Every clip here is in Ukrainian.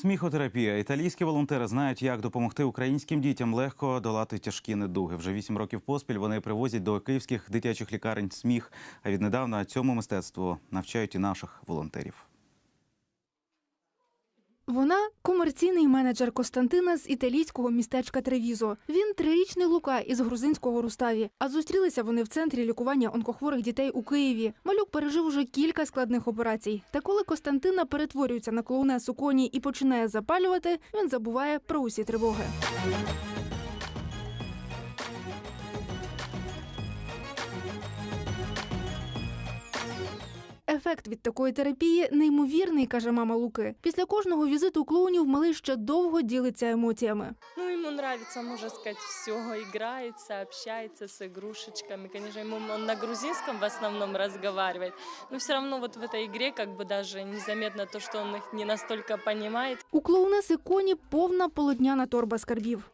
Сміхотерапія. Італійські волонтери знають, як допомогти українським дітям легко долати тяжкі недуги. Вже вісім років поспіль вони привозять до київських дитячих лікарень сміх. А віднедавна цьому мистецтву навчають і наших волонтерів. Вона комерційний менеджер Костянтина з італійського містечка Тревізо. Він трирічний Лука із грузинського Руставі. А зустрілися вони в центрі лікування онкохворих дітей у Києві. Малюк пережив уже кілька складних операцій. Та коли Костянтина перетворюється на клоунесу коні і починає запалювати, він забуває про усі тривоги. Ефект від такої терапії неймовірний, каже мама Луки. Після кожного візиту клоунів малий ще довго ділиться емоціями. Ну, ему нравится, можно сказать, все. Играется, общается с игрушечками. Конечно, ему он на грузинском в основном разговаривает. Но все равно вот в этой игре как бы даже незаметно то, что он их не настолько понимает. У клоунеси коні повна полотняна торба скарбів.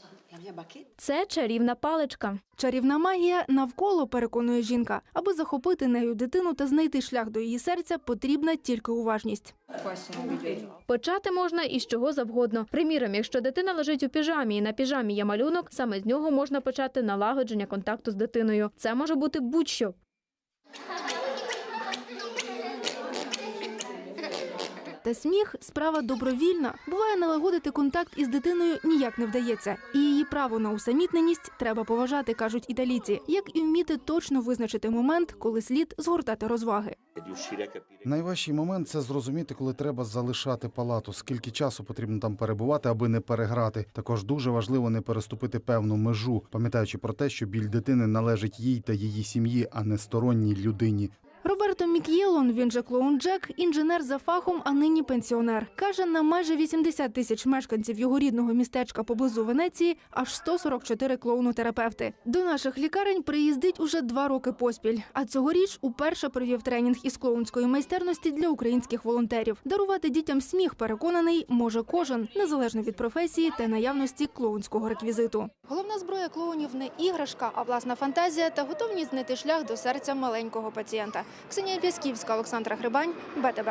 Це чарівна паличка. Чарівна магія навколо переконує жінка. Аби захопити нею дитину та знайти шлях до її серця, потрібна тільки уважність. Почати можна із чого завгодно. Приміром, якщо дитина лежить у піжамі і на піжамі є малюнок, саме з нього можна почати налагодження контакту з дитиною. Це може бути будь-що. Та сміх справа добровільна. Буває, налагодити контакт із дитиною ніяк не вдається. І її право на усамітненість треба поважати, кажуть італійці, як і вміти точно визначити момент, коли слід згортати розваги. Найважчий момент це зрозуміти, коли треба залишати палату, скільки часу потрібно там перебувати, аби не переграти. Також дуже важливо не переступити певну межу, пам'ятаючи про те, що біль дитини належить їй та її сім'ї, а не сторонній людині. Роберто Мік'єлон, він же клоун Джек, інженер за фахом, а нині пенсіонер. Каже, на майже 80 тисяч мешканців його рідного містечка поблизу Венеції аж 144 клоунотерапевти. До наших лікарень приїздить уже два роки поспіль. А цьогоріч уперше провів тренінг із клоунської майстерності для українських волонтерів. Дарувати дітям сміх, переконаний, може кожен, незалежно від професії та наявності клоунського реквізиту. Головна зброя клоунів не іграшка, а власна фантазія та готовність знайти шлях до серця маленького пацієнта. Ксенія Пясківська, Олександра Грибань, БТБ.